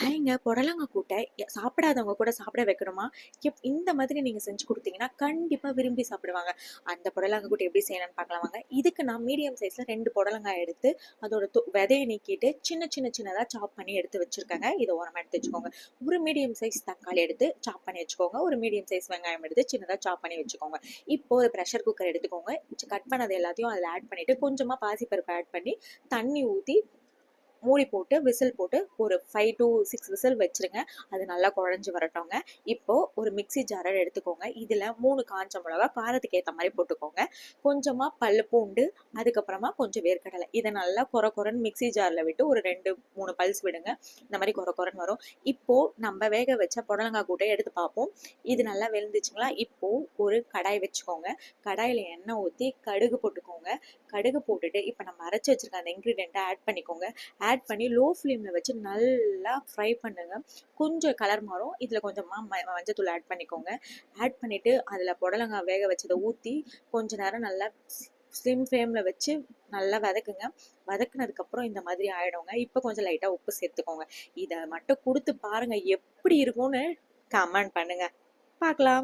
ஹாய்ங்க புடலங்கா கூட்டை சாப்பிடாதவங்க கூட சாப்பிட வைக்கணுமா? எப் இந்த மாதிரி நீங்கள் செஞ்சு கொடுத்தீங்கன்னா கண்டிப்பாக விரும்பி சாப்பிடுவாங்க. அந்த புடலங்க கூட்டு எப்படி செய்யணும்னு பார்க்கலாம் வாங்க. இதுக்கு நான் மீடியம் சைஸில் ரெண்டு புடலங்காய் எடுத்து, அதோட தொ விதையை நீக்கிட்டு, சின்ன சின்ன சின்னதாக சாப் பண்ணி எடுத்து வச்சுருக்கேங்க இதை ஓரமாக எடுத்து வச்சுக்கோங்க. ஒரு மீடியம் சைஸ் தக்காளி எடுத்து சாப் பண்ணி வச்சுக்கோங்க. ஒரு மீடியம் சைஸ் வெங்காயம் எடுத்து சின்னதாக சாப் பண்ணி வச்சுக்கோங்க. இப்போ ஒரு ப்ரெஷர் குக்கர் எடுத்துக்கோங்க. கட் பண்ணது எல்லாத்தையும் அதில் ஆட் பண்ணிவிட்டு கொஞ்சமாக பாசிப்பருப்பு ஆட் பண்ணி, தண்ணி ஊற்றி மூடி போட்டு விசில் போட்டு ஒரு ஃபைவ் டூ சிக்ஸ் விசில் வச்சுருங்க. அது நல்லா குழஞ்சி வரட்டோங்க இப்போது ஒரு மிக்ஸி ஜாரை எடுத்துக்கோங்க. இதில் மூணு காஞ்ச மிளகா காரத்துக்கு ஏற்ற மாதிரி போட்டுக்கோங்க. கொஞ்சமாக பல் பூண்டு, அதுக்கப்புறமா கொஞ்சம் வேர்க்கடலை. இதை நல்லா கொர கொரன்னு மிக்ஸி ஜாரில் விட்டு ஒரு 2, 3 பல்ஸ் விடுங்க. இந்த மாதிரி கொர கொரன்னு வரும். இப்போது நம்ம வேக வச்ச புடலங்கா கூட்ட எடுத்து பார்ப்போம். இது நல்லா வெந்துச்சுங்களா? இப்போது ஒரு கடாய் வச்சுக்கோங்க. கடாயில் எண்ணெய் ஊற்றி கடுகு போட்டுக்கோங்க. கடுகு போட்டுட்டு, இப்போ நம்ம அரைச்சி வச்சுருக்க அந்த இன்க்ரீடியண்ட்டை ஆட் பண்ணிக்கோங்க. ஆட் பண்ணி லோ ஃப்ளேமில் வச்சு நல்லா ஃப்ரை பண்ணுங்க. கொஞ்சம் கலர் மாறும். இதில் கொஞ்சமாக ம மஞ்சத்தூள் ஆட் பண்ணிக்கோங்க. ஆட் பண்ணிவிட்டு அதில் புடலங்காய் வேக வச்சதை ஊற்றி கொஞ்சம் நேரம் நல்லா ஸ்லிம் ஃப்ளேமில் வச்சு நல்லா வதக்குங்க. வதக்குனதுக்கப்புறம் இந்த மாதிரி ஆயிடுங்க. இப்போ கொஞ்சம் லைட்டாக உப்பு சேர்த்துக்கோங்க. இதை மட்டும் கொடுத்து பாருங்கள் எப்படி இருக்கும்னு கமெண்ட் பண்ணுங்கள் பார்க்கலாம்.